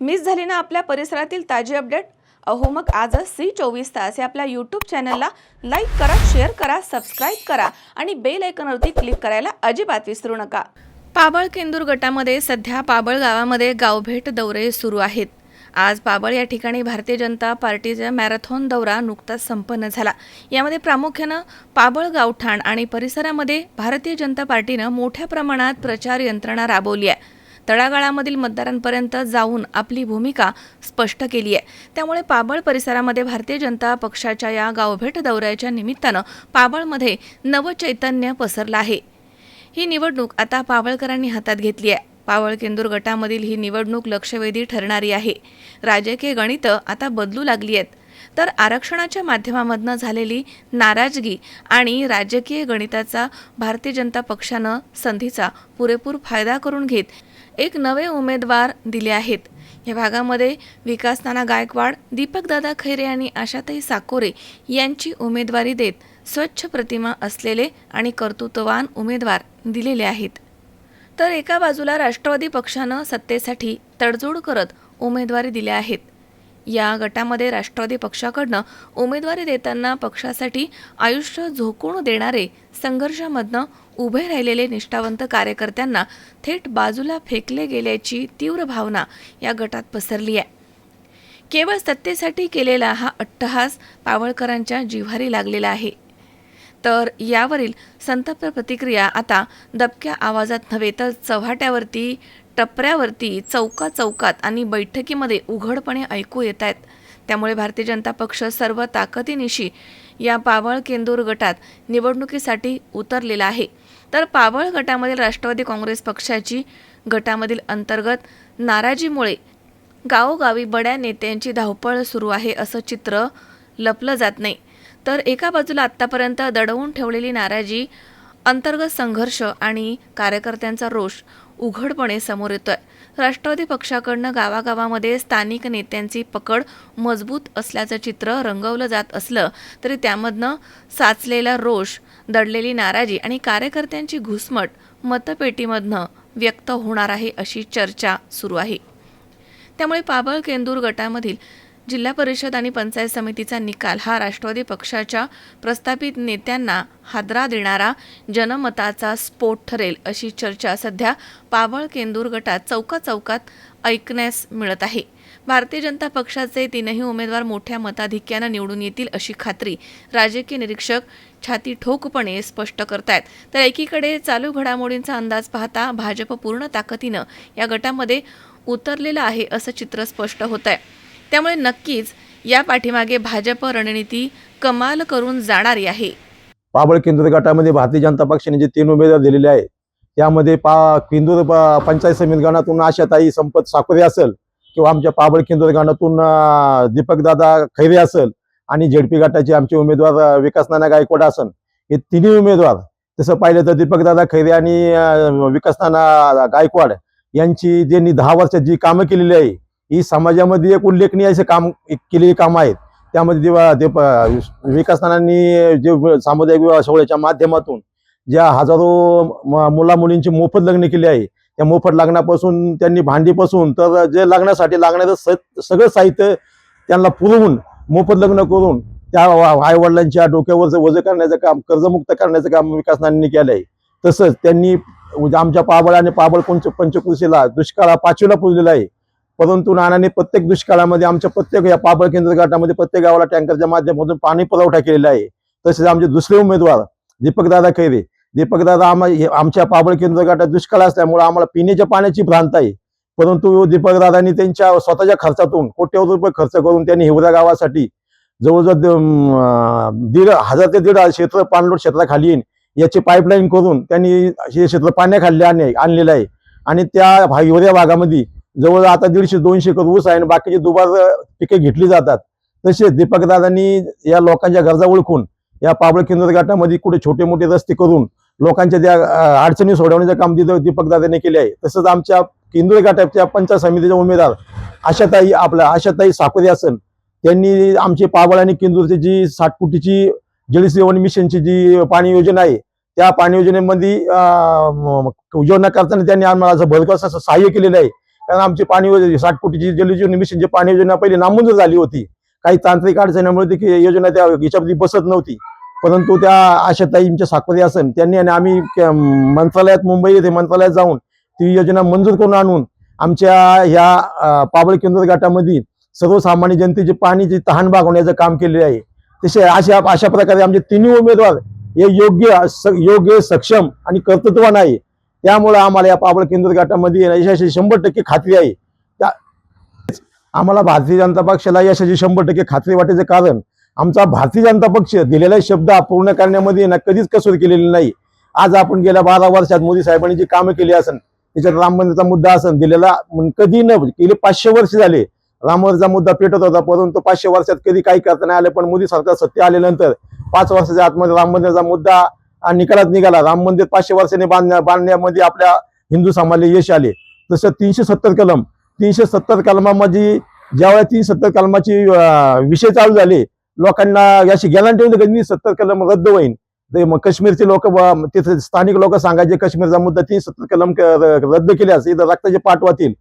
Miss झाली ना आपल्या परिसरातील ताजी अपडेट? अहो मग आजच सी चोवीस तास या आपल्या यूट्यूब चॅनलला लाईक करा शेअर करा सबस्क्राईब करा आणि बेल आयकॉनवरती क्लिक करायला अजिबात विसरू नका. पाबळ केंदूर गटामध्ये सध्या पाबळ गावामध्ये गावभेट दौरे सुरू आहेत. आज पाबळ या ठिकाणी भारतीय जनता पार्टीचा मॅरेथॉन दौरा नुकताच संपन्न झाला. यामध्ये प्रामुख्यानं पाबळ गावठाण आणि परिसरामध्ये भारतीय जनता पार्टीनं मोठ्या प्रमाणात प्रचार यंत्रणा राबवली आहे. तळागाळामधील मतदारांपर्यंत जाऊन आपली भूमिका स्पष्ट केली आहे. त्यामुळे पाबळ परिसरामध्ये भारतीय जनता पक्षाच्या या गावभेट दौऱ्याच्या निमित्तानं पाबळमध्ये नवचैतन्य पसरलं आहे. ही निवडणूक आता पाबळकरांनी हातात घेतली आहे. पावळ केंदूर गटामधील ही निवडणूक लक्षवेधी ठरणारी आहे. राजकीय गणितं आता बदलू लागली आहेत. तर आरक्षणाच्या माध्यमामधनं झालेली नाराजगी आणि राजकीय गणिताचा भारतीय जनता पक्षानं संधीचा पुरेपूर फायदा करून घेत एक नवे उमेदवार दिले आहेत. या भागामध्ये विकास नाना गायकवाड दीपकदादा खैरे आणि आशाताई साकोरे यांची उमेदवारी देत स्वच्छ प्रतिमा असलेले आणि कर्तृत्ववान उमेदवार दिलेले आहेत. तर एका बाजूला राष्ट्रवादी पक्षानं सत्तेसाठी तडजोड करत उमेदवारी दिल्या आहेत. या गटामध्ये राष्ट्रवादी पक्षाकडनं उमेदवारी देताना पक्षासाठी आयुष्य झोकून देणारे संघर्षामधनं उभे राहिलेले निष्ठावंत कार्यकर्त्यांना थेट बाजूला फेकले गेल्याची तीव्र भावना या गटात पसरली आहे. केवळ सत्तेसाठी केलेला हा अट्टहास पावळकरांच्या जिव्हारी लागलेला आहे. तर यावरील संतप्त प्रतिक्रिया आता दबक्या आवाजात नव्हे तर चव्हाट्यावरती टपऱ्यावरती चौका चौकात आणि बैठकीमध्ये उघडपणे ऐकू येत आहेत. त्यामुळे भारतीय जनता पक्ष सर्व ताकदीनिशी या पावळ केंदूर गटात निवडणुकीसाठी उतरलेला आहे. तर पावळ गटामधील राष्ट्रवादी काँग्रेस पक्षाची गटामधील अंतर्गत नाराजीमुळे गावोगावी बड्या नेत्यांची धावपळ सुरू आहे असं चित्र लपलं जात नाही. तर एका बाजूला आत्तापर्यंत दडवून ठेवलेली नाराजी अंतर्गत संघर्ष आणि कार्यकर्त्यांचा रोष उघडपणे समोर येतोय. राष्ट्रवादी पक्षाकडनं गावागावामध्ये स्थानिक नेत्यांची पकड मजबूत असल्याचं चित्र रंगवलं जात असलं तरी त्यामधनं साचलेला रोष दडलेली नाराजी आणि कार्यकर्त्यांची घुसमट मतपेटीमधनं व्यक्त होणार आहे अशी चर्चा सुरू आहे. त्यामुळे पाबळ केंदूर गटामधील जिल्हा परिषद आणि पंचायत समितीचा निकाल हा राष्ट्रवादी पक्षाच्या प्रस्थापित नेत्यांना हादरा देणारा जनमताचा स्फोट ठरेल अशी चर्चा सध्या पावळ केंदूर गटात चौका चौकात ऐकण्यास मिळत आहे. भारतीय जनता पक्षाचे तीनही उमेदवार मोठ्या मताधिक्यानं निवडून येतील अशी खात्री राजकीय निरीक्षक छाती ठोकपणे स्पष्ट करतायत. तर एकीकडे चालू घडामोडींचा अंदाज पाहता भाजप पूर्ण ताकदीनं या गटामध्ये उतरलेलं आहे असं चित्र स्पष्ट होत आहे त्यामुळे नक्कीच या पाठीमागे भाजप रणनीती कमाल करून जाणारी आहे. पाबळ केंद्र गटामध्ये भारतीय जनता पक्षाने जे तीन उमेदवार दिलेले आहेत त्यामध्ये पा केंदूर पंचायत समिती गणातून आशाताई संपत साकोरे असेल किंवा आमच्या पाबळ केंदूर गणातून दीपकदादा खैरे असेल आणि झेडपी गटाचे आमचे उमेदवार विकास नाना गायकवाड असेल. हे तिन्ही उमेदवार तसं पाहिलं तर दीपकदादा खैरे आणि विकास नाना गायकवाड यांची ज्यांनी दहा वर्षात जी कामं केलेली आहे ही समाजामध्ये एक उल्लेखनीय असे काम केलेली कामं आहेत. त्यामध्ये दिवा विकासनांनी जे सामुदायिक विवाह सोहळ्याच्या माध्यमातून ज्या हजारो मुलामुलींची मुला मुलींची मोफत लग्न केली आहे त्या मोफत लग्नापासून त्यांनी भांडीपासून तर जे लग्नासाठी लागणारं स सगळं साहित्य त्यांना पुरवून मोफत लग्न करून त्या आईवडिलांच्या डोक्यावरचं वजन करण्याचं काम कर्जमुक्त करण्याचं काम विकासनांनी केलं आहे. तसंच त्यांनी म्हणजे आमच्या पाबळ आणि पाबळ पंच पंचकृषीला दुष्काळा पाचवीला पुजलेला आहे. परंतु नानाने प्रत्येक दुष्काळामध्ये आमच्या प्रत्येक या पाबळ केंद्र गटामध्ये प्रत्येक गावाला टँकरच्या माध्यमातून पाणी पुरवठा केलेला आहे. तसेच आमचे दुसरे उमेदवार दीपकदादा खैरे. दीपकदादा आम्हाला आमच्या पाबळ केंद्र गटात दुष्काळ असल्यामुळे आम्हाला पिण्याच्या पाण्याची भ्रांत आहे. परंतु दीपकदादांनी त्यांच्या स्वतःच्या खर्चातून कोट्यवधी रुपये खर्च करून त्यांनी हिवरा गावासाठी जवळजवळ दीड हजार ते दीड क्षेत्र पाणलोट क्षेत्राखाली येईन याची पाईपलाईन करून त्यांनी हे क्षेत्र पाण्याखाली आणलेलं आहे. आणि त्या हिवऱ्या भागामध्ये जवळ आता दीडशे दोनशे एकर ऊस आहे आणि बाकीची दुबार पिके घेतली जातात. तसेच दीपकदादांनी या लोकांच्या गरजा ओळखून या पाबळ केंद्र गटामध्ये कुठे छोटे मोठे रस्ते करून लोकांच्या त्या अडचणी सोडवण्याचं काम तिथं दीपकदादांनी केले आहे. तसंच आमच्या केंद्र गटाच्या पंचायत समितीचे उमेदवार आशाताई आपल्या आशाताई साकोरे असन त्यांनी आमची पाबळ आणि केंदूरची जी साठ कोटीची जलसेवन मिशनची जी पाणी योजना आहे त्या पाणी योजनेमध्ये योजना करताना त्यांनी आम्हाला असं भरघोस असं सहाय्य केलेलं आहे. कारण आमची पाणी योजना साठ कोटीची जलजीवन मिशनची पाणी योजना पहिली नामंजूर झाली होती. काही तांत्रिक अडचणीमुळे ती योजना त्या याच्यामध्ये बसत नव्हती. परंतु त्या आशाताईंच्या साकोरी असन त्यांनी आणि आम्ही मंत्रालयात मुंबई येथे मंत्रालयात जाऊन ती योजना मंजूर करून आणून आमच्या ह्या पाबळ केंद्र गटामध्ये सर्वसामान्य जनतेची पाणीची तहान भागवण्याचं काम केलेले आहे. तसे अशा अशा प्रकारे आमचे तिन्ही उमेदवार हे योग्य योग्य सक्षम आणि कर्तृत्वान आहे. त्यामुळे आम्हाला या पाबळ केंद्र गटामध्ये यशाची शंभर टक्के खात्री आहे. त्या आम्हाला भारतीय जनता पक्षाला यशाची शंभर टक्के खात्री वाटायचं कारण आमचा भारतीय जनता पक्ष दिलेला शब्द पूर्ण करण्यामध्ये ना कधीच कसोर केलेली नाही. आज आपण गेल्या बारा वर्षात मोदी साहेबांनी जी कामं केली असन त्याच्यात राम मंदिरचा मुद्दा असन दिलेला कधी न गेले पाचशे वर्ष झाले राम मंदिरचा मुद्दा पेटत होता परंतु पाचशे वर्षात कधी काही करता नाही आलं पण मोदी सरकार सत्य आल्यानंतर पाच वर्षाच्या आतमध्ये राम मंदिराचा मुद्दा निकालात निघाला. राम मंदिर पाचशे वर्षांनी बांधण्या बांधण्यामध्ये आपल्या हिंदू समाजाला यश आले. तसं तीनशे सत्तर कलम तीनशे सत्तर कलमामध्ये ज्यावेळेस तीनशे सत्तर कलमाची विषय चालू झाले लोकांना याची गॅरंटी होती की सत्तर कलम रद्द होईल मग काश्मीरचे लोक तिथे स्थानिक लोक सांगायचे काश्मीरचा मुद्दा तीन सत्तर कलम रद्द केल्यास इथं रक्ताचे पाठ वातील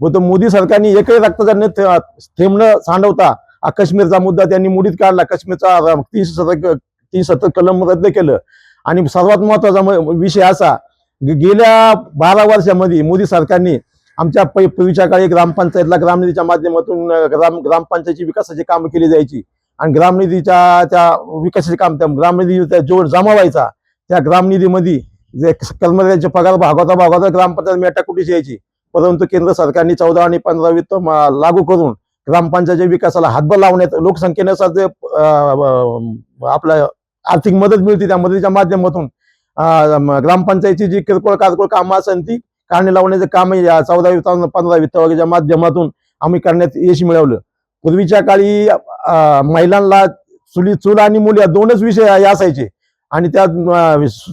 व तो मोदी सरकारने एकही रक्ताचा न सांडवता हा काश्मीरचा मुद्दा त्यांनी मुडीत काढला. काश्मीरचा तीन तीनशे सत्तर तीनशे सत्तर कलम रद्द केलं. आणि सर्वात महत्त्वाचा म- विषय असा गेल्या बारा वर्षामध्ये मोदी सरकारने आमच्या पै- पूर्वीच्या काळी ग्रामपंचायतला ग्रामनिधीच्या माध्यमातून ग्राम ग्रामपंचायतची विकासाची कामं केली जायची. आणि ग्रामनिधीच्या त्या विकासाचे काम त्या ग्रामनिधी जोड जमा व्हायचा. त्या ग्रामनिधीमध्ये जे कर्मचाऱ्यांचे पगार भागवता भागवता ग्रामपंचायत मेटाकुटीची यायची? परंतु केंद्र सरकारने चौदा आणि पंधरा वित्त लागू करून ग्रामपंचायतच्या विकासाला हातभार लावण्यात लोकसंख्येनुसार जे आपल्या आपलं आर्थिक मदत मिळते त्या मदतीच्या माध्यमातून. अं, ग्रामपंचायतची जी किरकोळ कारकोळ कामं असेल ती काढणी लावण्याचं काम या चौदा वित्त पंधरा वित्त माध्यमातून आम्ही करण्यात यश मिळवलं. पूर्वीच्या काळी महिलांना चुली चूल आणि मुली या दोनच विषय असायचे. आणि त्या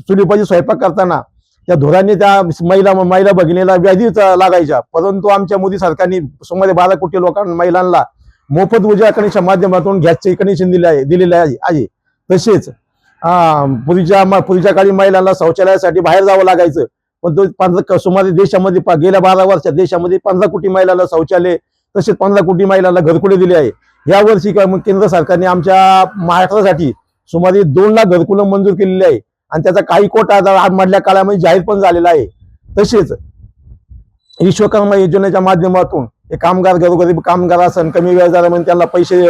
चुलीपाशी स्वयंपाक करताना त्या धुराने त्या महिला महिला भगिनीला व्याधी लागायच्या. परंतु आमच्या मोदी सरकारने सुमारे बारा कोटी लोकांना महिलांना मोफत ऊर्जा कनेक्शन माध्यमातून गॅसचे कनेक्शन दिले आहे दिलेले आहे आहे. तसेच हा पूर्वीच्या पूर्वीच्या काळी महिलांना शौचालयासाठी बाहेर जावं लागायचं. पण तो पंधरा सुमारे देशामध्ये गेल्या बारा वर्षात देशामध्ये पंधरा कोटी महिलांना शौचालय तसेच पंधरा कोटी महिलांना घरकुले दिले आहे. या वर्षी काय मग केंद्र सरकारने आमच्या महाराष्ट्रासाठी सुमारे दोन लाख घरकुलं मंजूर केलेली आहे. आणि त्याचा काही कोटा आज मधल्या काळामध्ये जाहीर पण झालेला आहे. तसेच विश्वकर्मा योजनेच्या माध्यमातून हे कामगार घरोघरी कामगार असन कमी व्याजदारामध्ये त्यांना पैसे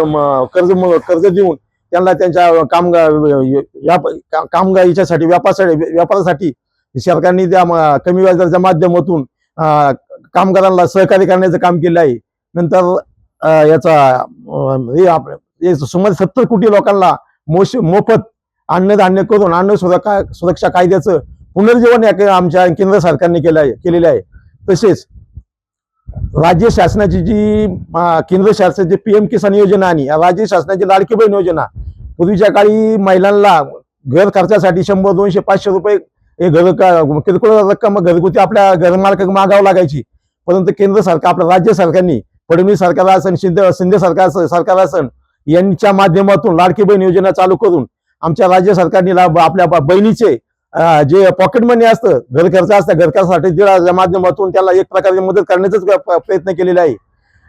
कर्ज कर्ज देऊन त्यांना त्यांच्या कामगार व्याप- कामगार व्यापारासाठी व्यापारासाठी सरकारने त्या कमी व्याजदराच्या माध्यमातून कामगारांना सहकार्य करण्याचं काम केलं आहे. नंतर याचा हे सुमारे सत्तर कोटी लोकांना मोश मोफत अन्नधान्य करून अन्न सुरक्षा सुरक्षा कायद्याचं पुनर्जीवन या आमच्या केंद्र सरकारने केलं आहे केलेलं आहे. तसेच राज्य शासनाची जी केंद्र शासनाची पीएम किसान योजना आणि राज्य शासनाची लाडकी बहीण योजना पूर्वीच्या काळी महिलांना घर खर्चासाठी शंभर दोनशे पाचशे रुपये हे घर किरकोळ रक्कम घरगुती आपल्या घरमालक मागावं लागायची. परंतु केंद्र सरकार आपल्या राज्य सरकारनी फडणवीस सरकार असन शिंदे शिंदे सरकार सरकार असन यांच्या माध्यमातून लाडकी बहीण योजना चालू करून आमच्या राज्य सरकारने आपल्या बहिणीचे जे पॉकेट मनी असतं घर खर्च असतं घर खर्चासाठी माध्यमातून त्याला एक प्रकारे मदत करण्याचाच प्रयत्न केलेला आहे.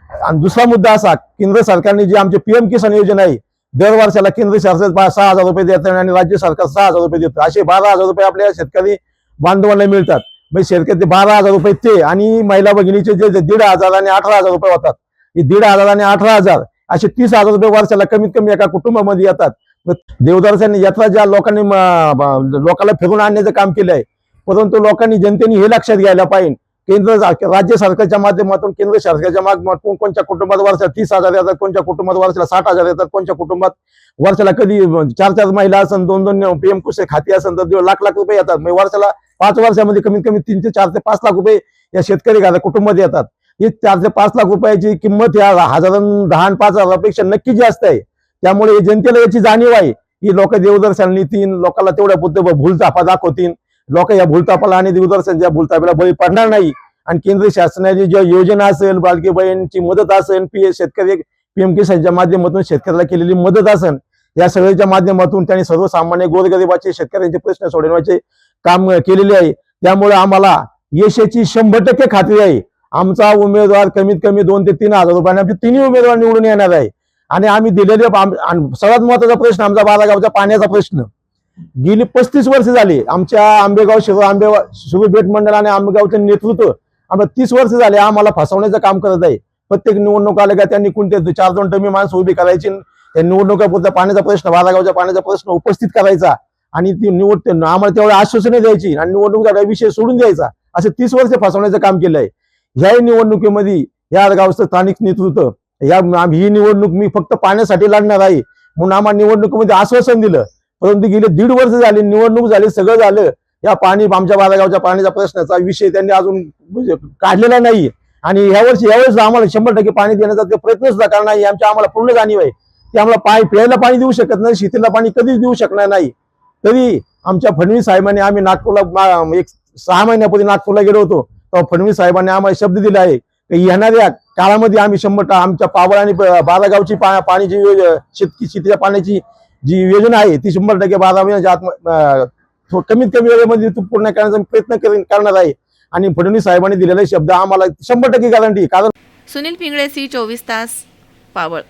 आणि दुसरा मुद्दा असा केंद्र सरकारने जे आमची पीएम किसान योजना आहे दर वर्षाला केंद्र सरकार सहा हजार रुपये देत आणि राज्य सरकार सहा हजार रुपये देतं. असे बारा हजार रुपये आपल्या शेतकरी बांधवांना मिळतात. म्हणजे शेतकरी बारा हजार रुपये ते आणि महिला भगिनीचे जे जे दीड हजार आणि अठरा हजार रुपये होतात. हे दीड हजार आणि अठरा हजार असे तीस हजार रुपये वर्षाला कमीत कमी एका कुटुंबामध्ये येतात. देवदर्शन यात्रा ज्या लोकांनी लोकांना फिरून आणण्याचं काम केलं आहे परंतु लोकांनी जनतेने हे लक्षात घ्यायला पाहिजे. केंद्र राज्य सरकारच्या माध्यमातून केंद्र सरकारच्या माध्यमातून कोणत्या कुटुंबात वर्षाला तीस हजार येतात कोणत्या कुटुंबात वर्षाला साठ हजार येतात कोणत्या कुटुंबात वर्षाला कधी चार चार महिला असन दोन दोन पीएम कुशे खाती असन तर लाख लाख रुपये येतात. म्हणजे वर्षाला पाच वर्षामध्ये कमीत कमी तीन ते चार ते पाच लाख रुपये या शेतकरी घाला कुटुंबात येतात. ही चार ते पाच लाख रुपयाची किंमत या हजार दहा पाच हजारापेक्षा नक्की जास्त आहे. त्यामुळे जनतेला याची जाणीव आहे. ही लोक देवदर्शन नेतील लोकांना तेवढ्या पुरते भूलतापा दाखवतील. लोक या भूलतापाला आणि देवदर्शनच्या भूलतापाला बळी पडणार नाही आणि केंद्र शासनाची ज्या योजना असेल बालकी बहीणची मदत असेल पी शेतकरी पीएम किसानच्या माध्यमातून शेतकऱ्याला केलेली मदत असेल या सगळ्याच्या माध्यमातून त्यांनी सर्वसामान्य गोरगरिबाचे शेतकऱ्यांचे प्रश्न सोडवण्याचे काम केलेले आहे. त्यामुळे आम्हाला यशाची शंभर टक्के खात्री आहे. आमचा उमेदवार कमीत कमी दोन ते तीन हजार रुपयाने तिन्ही उमेदवार निवडून येणार आहे. आणि आम्ही दिलेले सगळ्यात सर्वात महत्त्वाचा प्रश्न आमचा बालागावचा पाण्याचा प्रश्न. गेली पस्तीस वर्ष झाली आमच्या आंबेगाव शिव आंबे शिव भेट मंडळ आणि आंबेगावचं नेतृत्व आम्हाला तीस वर्ष झाले आम्हाला फसवण्याचं काम करत आहे. प्रत्येक निवडणूक आल्या का त्यांनी कोणते चार दोन टमी माणसं उभी करायची त्या निवडणुकापुरता पाण्याचा प्रश्न बालागावच्या पाण्याचा प्रश्न उपस्थित करायचा. आणि ती निवड आम्हाला तेवढं आश्वासने द्यायची आणि निवडणुकीचा विषय सोडून द्यायचा. असं तीस वर्ष फसवण्याचं काम केलंय. ह्याही निवडणुकीमध्ये या गावचं स्थानिक नेतृत्व या ही निवडणूक मी फक्त पाण्यासाठी लढणार आहे. म्हणून आम्हाला निवडणुकीमध्ये आश्वासन दिलं. परंतु गेले दीड वर्ष झाले निवडणूक झाली सगळं झालं. या पाणी आमच्या बालागावच्या पाण्याच्या प्रश्नाचा विषय त्यांनी अजून म्हणजे काढलेला नाही. आणि यावर्षी यावेळेस आम्हाला शंभर टक्के पाणी देण्याचा ते प्रयत्न सुद्धा करणार नाही. आमच्या आम्हाला पूर्ण जाणीव आहे. की आम्हाला पाणी प्यायला पाणी देऊ शकत नाही शेतीला पाणी कधीच देऊ शकणार नाही. तरी आमच्या फडणवीस साहेबांनी आम्ही नागपूरला एक सहा महिन्यापूर्वी नागपूरला गेलो होतो. तेव्हा फडणवीस साहेबांनी आम्हाला शब्द दिला आहे की येणाऱ्या काळामध्ये आम्ही शंभर आमच्या पावळ आणि ब- बारागावची पा- पाण्याची शेतीच्या पाण्याची जी योजना आहे ती शंभर टक्के बारा महिन्याच्या कमीत कमी वेळेमध्ये तू पूर्ण करण्याचा प्रयत्न करणार आहे. आणि फडणवीस साहेबांनी दिलेले शब्द आम्हाला शंभर टक्के गॅरंटी कारण सुनील पिंगळे सी चोवीस तास पावळ.